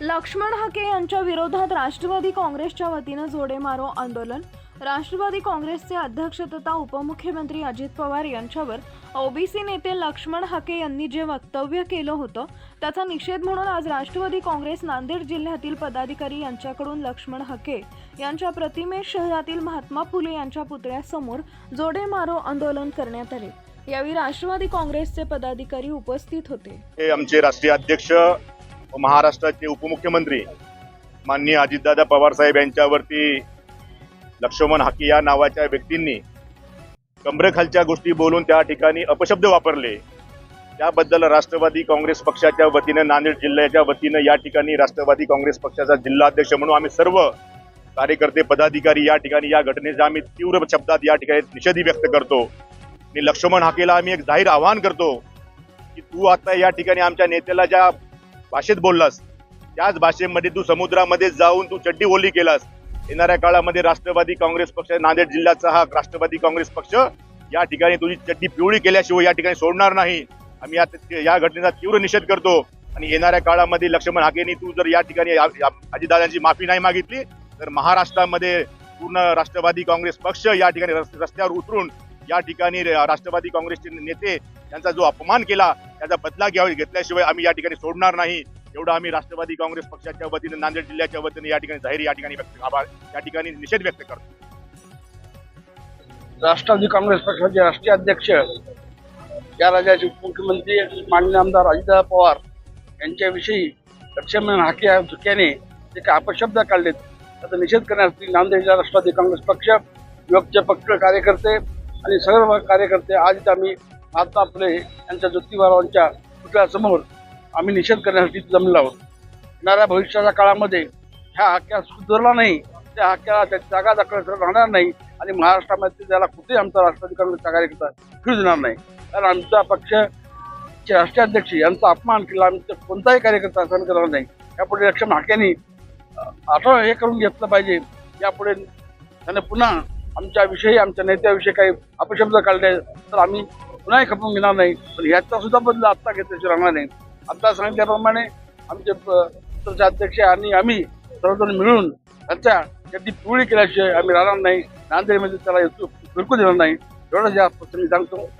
लक्ष्मण हाके यांच्या विरोधात राष्ट्रवादी काँग्रेसच्या वतीनं जोडे मारो आंदोलन. राष्ट्रवादी काँग्रेसचे अध्यक्ष तथा उपमुख्यमंत्री अजित पवार यांच्यावर ओबीसी नेते लक्ष्मण हाके यांनी जे वक्तव्य केलं होतं त्याचा निषेध म्हणून आज राष्ट्रवादी काँग्रेस नांदेड जिल्ह्यातील पदाधिकारी यांच्याकडून लक्ष्मण हाके यांच्या प्रतिमेश शहरातील महात्मा फुले यांच्या पुतळ्यासमोर जोडे मारो आंदोलन करण्यात आले. यावेळी राष्ट्रवादी काँग्रेसचे पदाधिकारी उपस्थित होते. हे आमचे राष्ट्रीय अध्यक्ष महाराष्ट्राचे उपमुख्यमंत्री माननीय अजितदादा पवारसाहेब यांच्यावरती लक्ष्मण हाकी या नावाच्या व्यक्तींनी कमरेखालच्या गोष्टी बोलून त्या ठिकाणी अपशब्द वापरले. त्याबद्दल राष्ट्रवादी काँग्रेस पक्षाच्या वतीनं नांदेड जिल्ह्याच्या वतीनं या ठिकाणी राष्ट्रवादी काँग्रेस पक्षाचा जिल्हाध्यक्ष म्हणून आम्ही सर्व कार्यकर्ते पदाधिकारी या ठिकाणी या घटनेचा आम्ही तीव्र शब्दात या ठिकाणी निषेधी व्यक्त करतो. आणि लक्ष्मण हाकेला आम्ही एक जाहीर आवाहन करतो की तू आता या ठिकाणी आमच्या नेत्याला ज्या भाषेत बोललास. त्याच भाषेमध्ये तू समुद्रामध्ये जाऊन तू चड्डी होली केलास. येणाऱ्या काळामध्ये राष्ट्रवादी काँग्रेस पक्ष नांदेड जिल्ह्याचा हा राष्ट्रवादी काँग्रेस पक्ष या ठिकाणी तुझी चड्डी पिवळी केल्याशिवाय या ठिकाणी सोडणार नाही. आम्ही या- या घटनेचा तीव्र निषेध करतो. आणि येणाऱ्या काळामध्ये लक्ष्मण हाकेनी तू जर या ठिकाणी अजितदादांची माफी नाही मागितली तर महाराष्ट्रामध्ये पूर्ण राष्ट्रवादी काँग्रेस पक्ष या ठिकाणी रस्त्यावर उतरून या ठिकाणी राष्ट्रवादी काँग्रेसचे नेते त्यांचा जो अपमान केला त्याचा बदला घ्यावा घेतल्याशिवाय आम्ही या ठिकाणी सोडणार नाही. एवढं आम्ही राष्ट्रवादी काँग्रेस पक्षाच्या वतीने नांदेड जिल्ह्याच्या वतीने या ठिकाणी जाहीर या ठिकाणी व्यक्त आभार. या ठिकाणी निषेध व्यक्त करतो. राष्ट्रवादी काँग्रेस पक्षाचे राष्ट्रीय अध्यक्ष या राज्याचे उपमुख्यमंत्री माननीय आमदार अजितदादा पवार यांच्याविषयी लक्ष्मण हाके या धुक्याने जे काही अपशब्द काढलेत. त्याचा निषेध करण्यासाठी नांदेड जिल्हा राष्ट्रवादी काँग्रेस पक्ष युवकचे पक्ष कार्यकर्ते आणि सर्व कार्यकर्ते आज आम्ही आता आपले यांच्या ज्योतिबारावांच्या पुतळ्यासमोर आम्ही निषेध करण्यासाठी जमलो आहोत. येणाऱ्या भविष्याच्या काळामध्ये ह्या हाक्या सुधारला नाही त्या हाक्याला त्या जागा दाखल राहणार नाही आणि महाराष्ट्रामध्ये त्याला कुठेही आमचा राष्ट्रवादी काँग्रेसचा कार्यकर्ता फिरू देणार नाही. कारण आमचा पक्ष राष्ट्राध्यक्ष यांचा अपमान केला आमचा कोणताही कार्यकर्ता सहन करणार नाही. यापुढे लक्ष्मण हाक्यांनी आठवण हे करून घेतलं पाहिजे. यापुढे त्याने पुन्हा आमच्याविषयी आमच्या नेत्याविषयी काही अपशब्द काढले तर आम्ही पुन्हाही खपून घेणार नाही. पण ह्याचा सुद्धा बदल आत्ता घेतल्याशिवाय राहणार नाही. आत्ता सांगितल्याप्रमाणे आमचे प- पक्षाचे अध्यक्ष आणि आम्ही सर्वजण मिळून त्याच्या त्याची पिवळी केल्याशिवाय आम्ही राहणार नाही. नांदेडमध्ये त्याला बिलकुल देणार नाही. एवढंच या मी सांगतो